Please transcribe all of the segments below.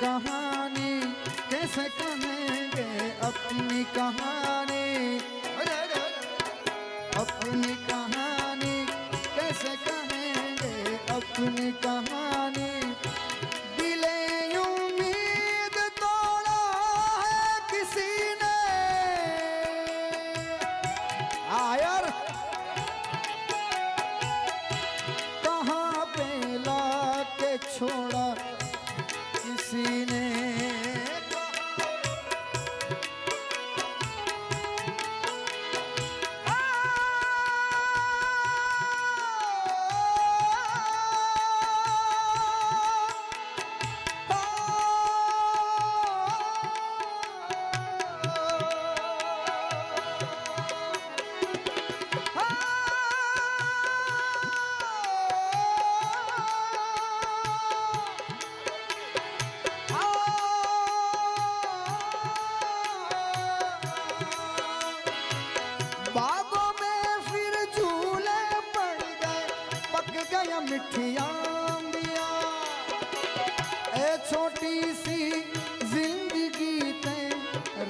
कहानी कैसे कहेंगे अपनी कहानी। अपनी कहानी कैसे कहेंगे अपनी कहानी छोटी सी जिंदगी ते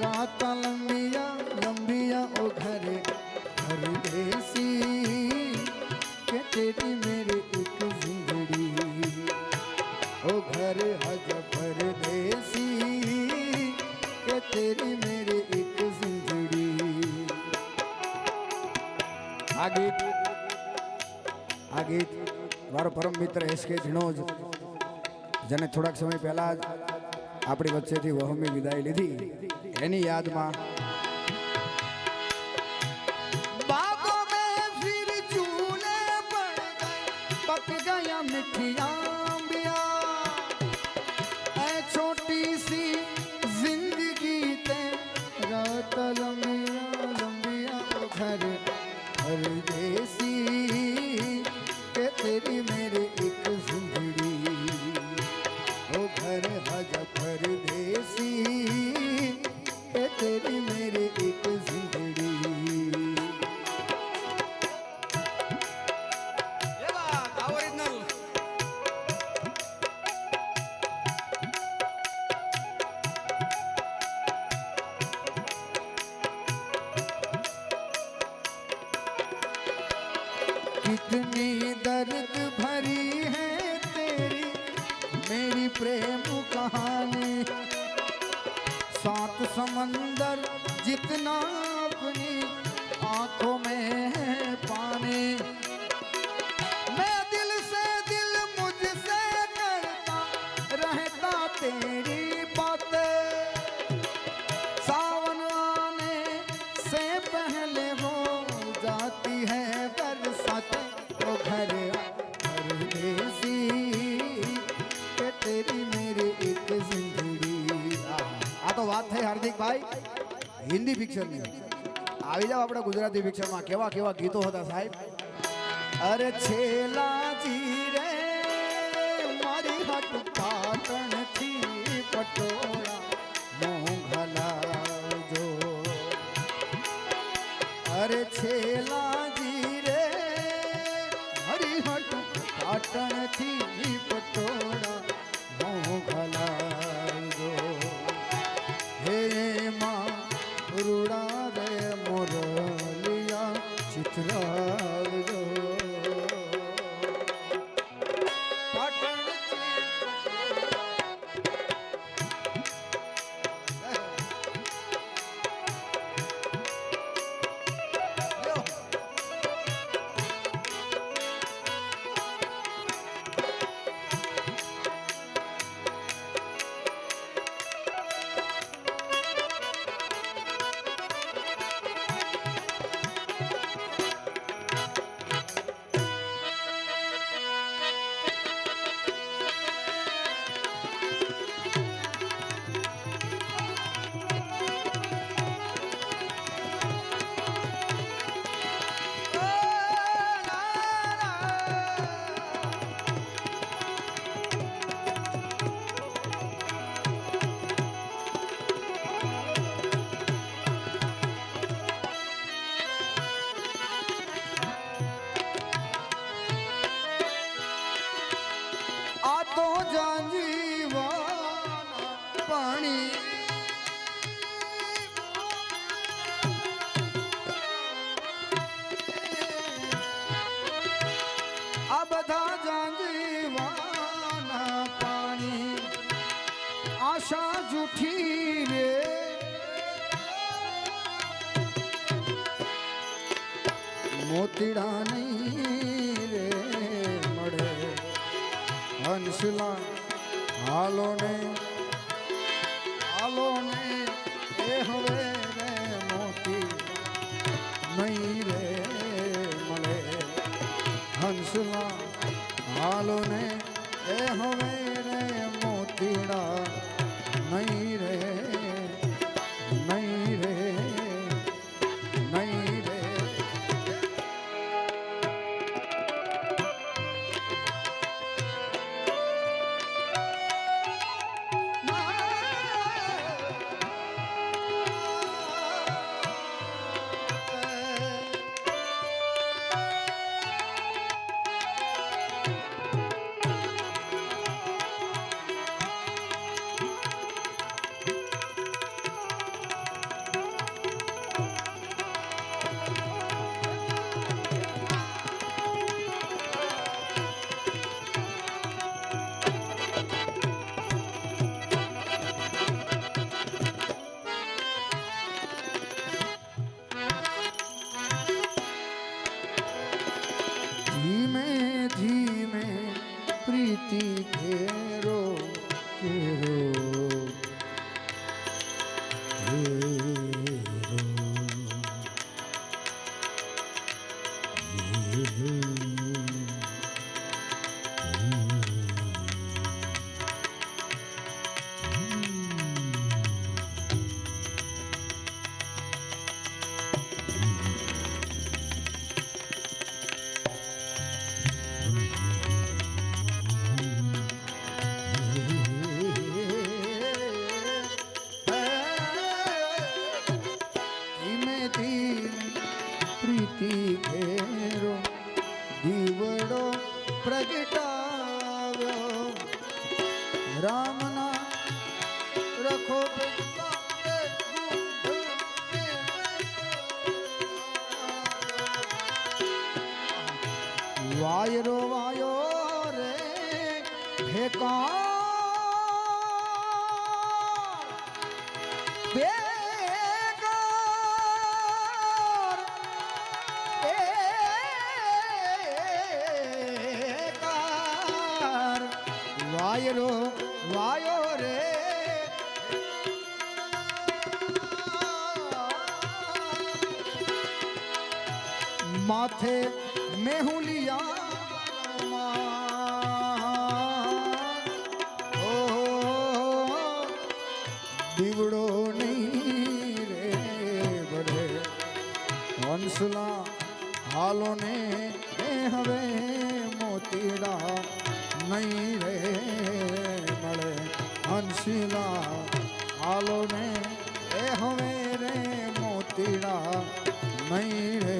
रात लंबिया लंबिया ओ घर घर देसी के तेरी मेरी एक जिंदड़ी ओ घर हज परदेसी के तेरी मेरी एक जिंदड़ी આ ગીત આ ગીત મારો પરમ મિત્ર એસ કે ધીણોજ જેને થોડાક સમય પહેલા જ આપણી વચ્ચેથી વહમી વિદાય લીધી. એની યાદમાં कितनी दर्द भरी है तेरी मेरी प्रेम कहानी सात समंदर जितना अपनी आंखों में है पानी હિન્દી પિક્ચરની આવી જાવ આપણા ગુજરાતી પિક્ચરમાં કેવા કેવા ગીતો હતા, સાહેબ? અરે છેલાજી રે મારી હટ પટોળા જો અરે છેલાજી મોતીડા નહીં રે મળે. હંસલા હાલો ને હાલો ને એ હવે રે મોતી નહીં રે મળે. હંસલા હાલો ને એ હવે વાયરો વાયો રે ફેકા વાયરો વાયો રે માથે મેહુલિયા દીવડો નહીં રે બડે હંસલા હાલો ને હવે મોતીડા નહીં રે મળે હંસલા હાલો ને હવે રે મોતીડા નહીં રે